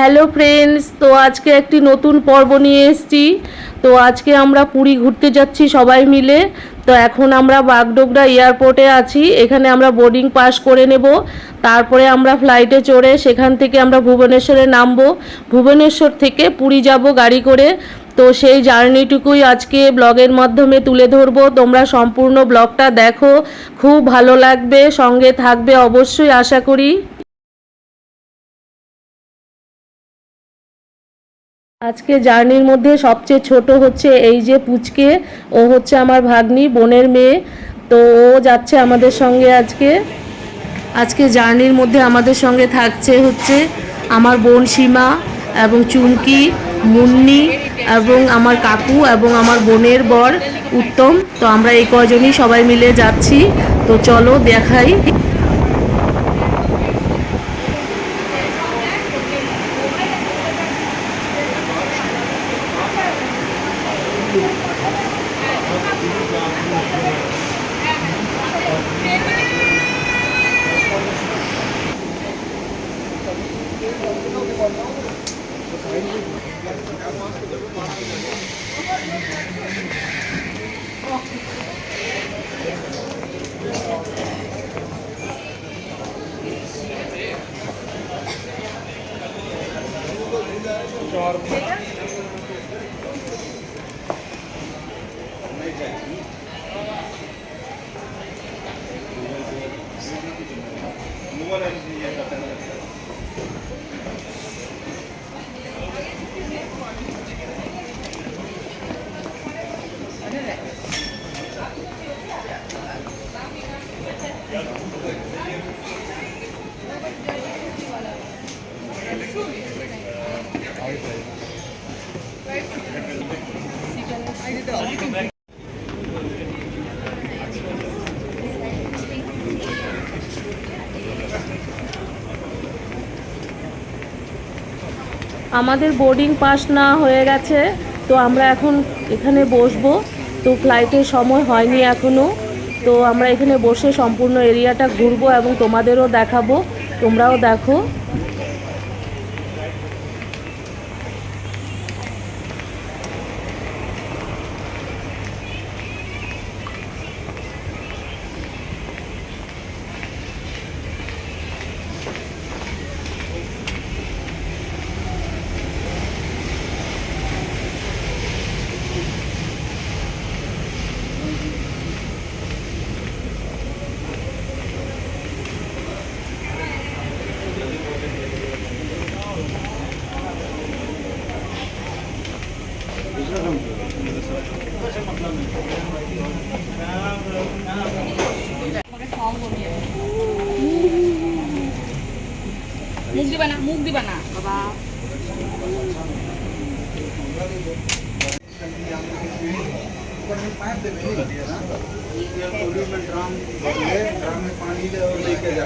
Hello friends তো আজকে একটি নতুন পর্ব নিয়ে এসেছি। তো আজকে আমরা পুরী ঘুরতে যাচ্ছি সবাই মিলে। তো এখন আমরা বাগডোগরা এয়ারপোর্টে আছি। এখানে আমরা বোর্ডিং পাস করে নেব। তারপরে আমরা ফ্লাইটে চড়ে সেখান থেকে আমরা ভুবনেশ্বরে নামবো। ভুবনেশ্বর থেকে পুরী যাব গাড়ি করে। তো সেই জার্নিটুকুই আজকে ব্লগের মাধ্যমে তুলে ধরবো। তোমরা সম্পূর্ণ ব্লগটা দেখো। খুব ভালো লাগবে। সঙ্গে থাকবে অবশ্যই, আশা করি। আজকে জার্নির মধ্যে সবচেয়ে ছোট হচ্ছে এই যে পুচকে। ও হচ্ছে আমার ভাগ্নি, বোনের মেয়ে। তো ও যাচ্ছে আমাদের সঙ্গে আজকে। আজকে জার্নির মধ্যে আমাদের সঙ্গে থাকছে হচ্ছে আমার বোন সীমা এবং চুমকি, মুন্নি এবং আমার কাকু এবং আমার বোনের বর উত্তম। তো আমরা এই কজনই সবাই মিলে যাচ্ছি। তো চলো দেখাই। Yeah. আমাদের বোর্ডিং পাস না হয়ে গেছে, তো আমরা এখন এখানে বসবো। তো ফ্লাইটের সময় হয়নি এখনও তো আমরা এখানে বসে সম্পূর্ণ এরিয়াটা ঘুরবো এবং তোমাদেরও দেখাবো। তোমরাও দেখো। মুখ দিবা না মুখ দিবা না বাবা ड्राम ड्राम में पानी ले और लेके जा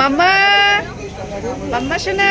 মাম্মা! মাম্মা শোনা!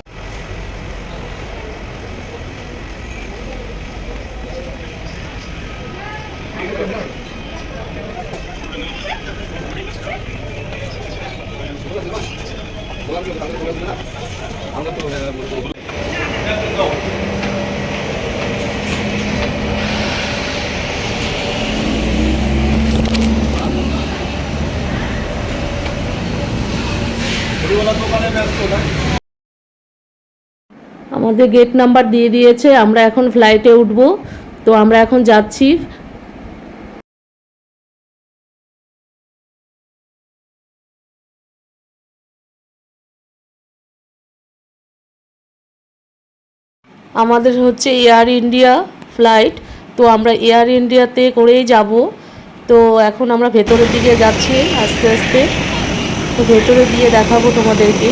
আমাদের গেট নাম্বার দিয়ে দিয়েছে আমরা এখন ফ্লাইটে উঠব। তো আমরা এখন যাচ্ছি আমাদের হচ্ছে এয়ার ইন্ডিয়া ফ্লাইট তো আমরা এয়ার ইন্ডিয়াতে করেই যাব। তো এখন আমরা ভেতরের দিকে যাচ্ছি আস্তে আস্তে। তো ভেতরে গিয়ে দেখাবো তোমাদেরকে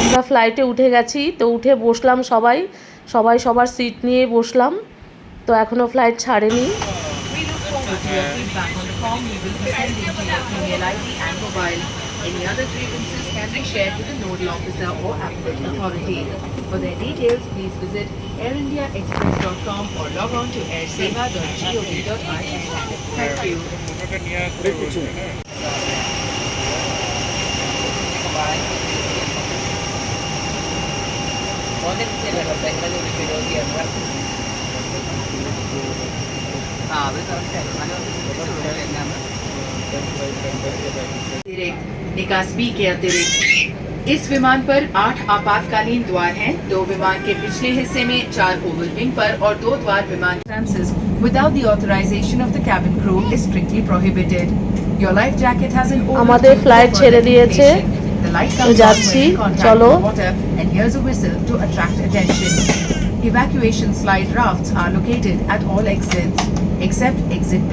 আমরা ফ্লাইটে উঠে গেছি তো উঠে বসলাম সবাই সবাই সবার সিট নিয়ে বসলাম তো এখনও ফ্লাইট ছাড়েনি. Any other grievances can be shared with the nodal officer or applicant authority. For their details, please visit airindiaexpress.com or log on to airseva.gov.in. Thank you. अतिरिक्त निकासी के अतिरिक्त इस विमान पर आठ आपातकालीन द्वार हैं दो विमान के पिछले हिस्से में चार ओवल विंग पर और दो द्वार विमान without the authorization of the cabin crew is strictly prohibited. Your life jacket has an oval আমাদের tube flight for ছেড়ে দিয়েছে। তো যাচ্ছি, চলো। Evacuation slide rafts are located at all exits except exit B.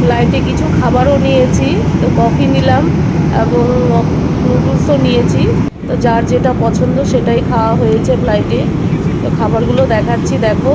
ফ্লাইটে কিছু খাবারও নিয়েছি তো কফি নিলাম এবং নুডলসও নিয়েছি তো যার যেটা পছন্দ সেটাই খাওয়া হয়েছে ফ্লাইটে তো খাবারগুলো দেখাচ্ছি দেখো।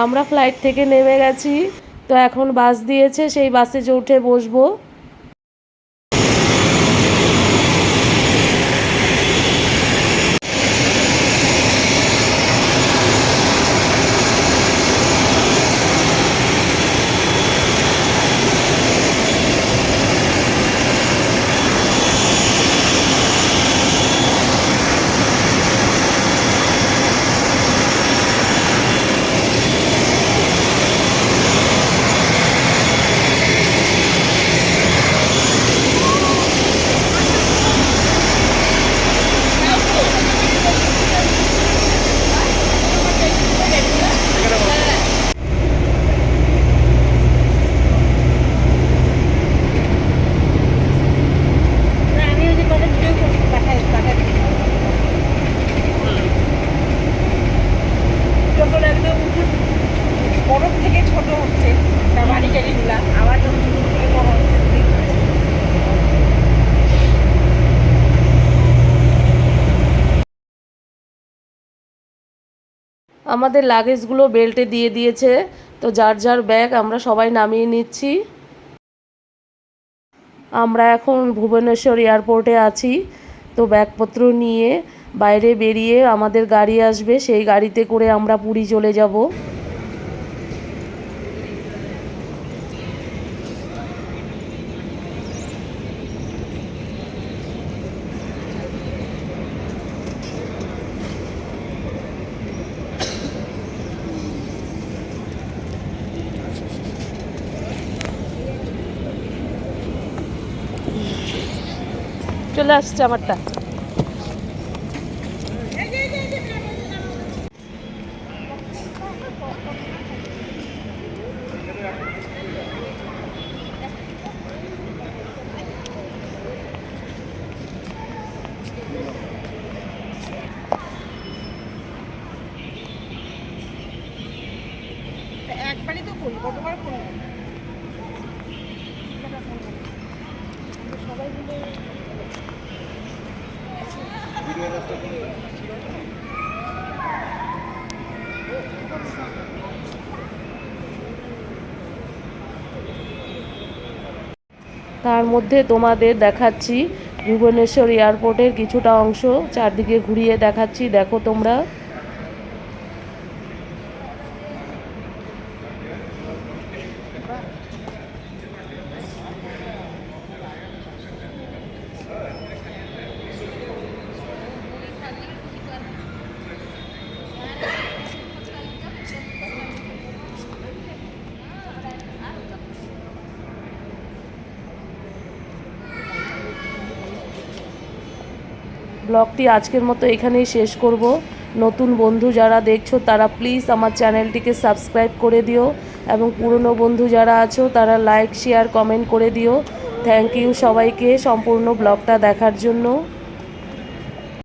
আমরা ফ্লাইট থেকে নেমে গেছি। তো এখন বাস দিয়েছে সেই বাসে যে উঠে বসবো। আমাদের লাগেজগুলো বেল্টে দিয়ে দিয়েছে। তো যার যার ব্যাগ আমরা সবাই নামিয়ে নিচ্ছি। আমরা এখন ভুবনেশ্বর এয়ারপোর্টে আছি। তো ব্যাগপত্র নিয়ে বাইরে বেরিয়ে আমাদের গাড়ি আসবে, সেই গাড়িতে করে আমরা পুরী চলে যাব। চলে আসছে আমারটা। একবারই তো কতবার ফোন তার মধ্যে তোমাদের দেখাচ্ছি ভুবনেশ্বর এয়ারপোর্টের কিছুটা অংশ চারদিকে ঘুরিয়ে দেখাচ্ছি। দেখো তোমরা। ব্লগটি আজকের মতো এখানেই শেষ করব। নতুন বন্ধু যারা দেখছ, তারা প্লিজ আমার চ্যানেলটিকে সাবস্ক্রাইব করে দিও এবং পুরনো বন্ধু যারা আছো, তারা লাইক শেয়ার কমেন্ট করে দিও। থ্যাংক ইউ সবাইকে সম্পূর্ণ ব্লগটা দেখার জন্য।